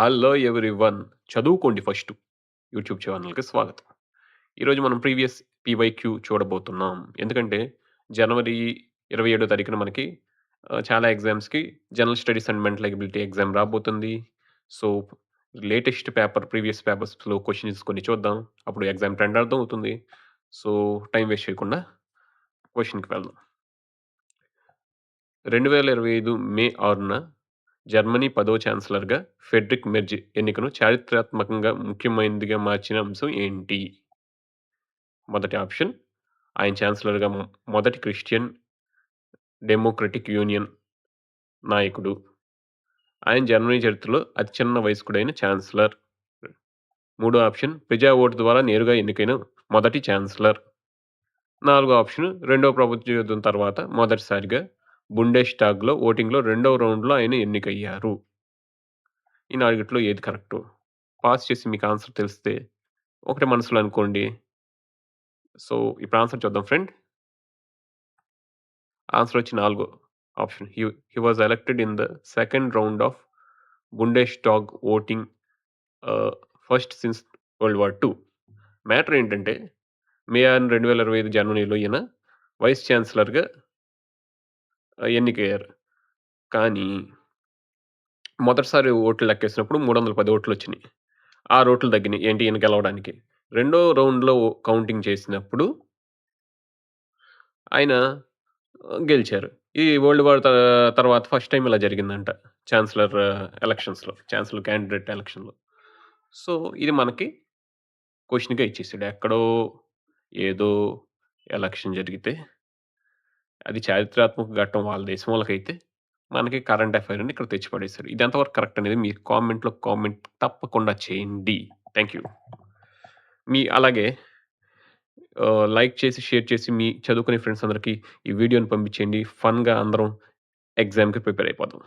Hello everyone. చదువుకోండి first YouTube ఛానల్‌కి స్వాగతం. ఈరోజు మనం ప్రీవియస్ పీవైక్యూ చూడబోతున్నాం. ఎందుకంటే జనవరి 27 తారీఖున మనకి చాలా ఎగ్జామ్స్‌కి general studies and mental ability exam రాబోతుంది. సో, లేటెస్ట్ పేపర్ ప్రీవియస్ పేపర్స్‌లో క్వశ్చన్స్ కొన్ని చూద్దాం. అప్పుడు ఎగ్జామ్ ట్రెండ్ అర్థం అవుతుంది సో, టైం వేస్ట్ చేయకుండా క్వశ్చన్కి వెళ్దాం. 2025 మే ఆరున జర్మనీ పదవ ఛాన్సలర్‌గా ఫెడ్రిక్ మెర్జ్ ఎన్నికను చారిత్రాత్మకంగా ముఖ్యమైనదిగా మార్చిన అంశం ఏంటి? మొదటి ఆప్షన్ ఆయన ఛాన్సలర్‌గా మొదటి క్రిస్టియన్ డెమోక్రటిక్ యూనియన్ నాయకుడు. ఆయన జర్మనీ చరిత్రలో అతి చిన్న వయస్కుడైన ఛాన్సలర్. మూడో ఆప్షన్ ప్రజా ఓటు ద్వారా నేరుగా ఎన్నికైన మొదటి ఛాన్సలర్. నాలుగో ఆప్షన్ రెండవ ప్రపంచ యుద్ధం తర్వాత మొదటిసారిగా బుండెస్టాగ్‌లో ఓటింగ్‌లో రెండవ రౌండ్‌లో ఆయన ఎన్నికయ్యారు. ఈ నాలుగిట్లో ఏది కరెక్టు? పాస్ చేసి మీకు ఆన్సర్ తెలిస్తే ఒకటే మనసులో అనుకోండి. సో, ఇప్పుడు ఆన్సర్ చూద్దాం ఫ్రెండ్. ఆన్సర్ వచ్చి నాలుగో option. He he was elected in the second round of Bundestag voting first since world war two matter ఏంటంటే మే ఆన్ రెండు వేల ఇరవై ఐదు జనవరిలో ఈయన వైస్ ఛాన్సలర్‌గా ఎన్నికయ్యారు. కానీ మొదటిసారి ఓట్లు లెక్కేసినప్పుడు 310 ఓట్లొచ్చినియి. 6 ఓట్లు తగ్గినియి. ఏంటి ఈయన గెలవడానికి. రెండో రౌండ్‌లో కౌంటింగ్ చేసినప్పుడు ఆయన ఆహ్, గెలిచారు. ఈ వరల్డ్ వార్ త తర్వాత ఫస్ట్ టైమ్ ఇలా జరిగిందంట. ఛాన్సలర్ ఎలక్షన్స్‌లో. ఛాన్సలర్ క్యాండిడేట్ ఎలక్షన్‌లో. సో, ఇది మనకి క్వెషన్‌గా ఇచ్చేసాడు. ఎక్కడో ఏదో ఎలక్షన్ జరిగితే అది చారిత్రాత్మక ఘట్టం వాళ్ళ దేశం వాళ్ళకైతే మనకి కరెంట్ అఫైర్ అని ఇక్కడ తెచ్చిపడేశారు ఇదంతవరకు ఇది ఎంతవరకు కరెక్ట్ అనేది మీరు కామెంట్‌లో కామెంట్ తప్పకుండా చేయండి. Thank you. మీ అలాగే ఆహ్, లైక్ చేసి, షేర్ చేసి మీ చదువుకునే ఫ్రెండ్స్ అందరికీ ఈ వీడియోని పంపించేయండి. ఫన్‌గా అందరం ఎగ్జామ్‌కి ప్రిపేర్ అయిపోదాం.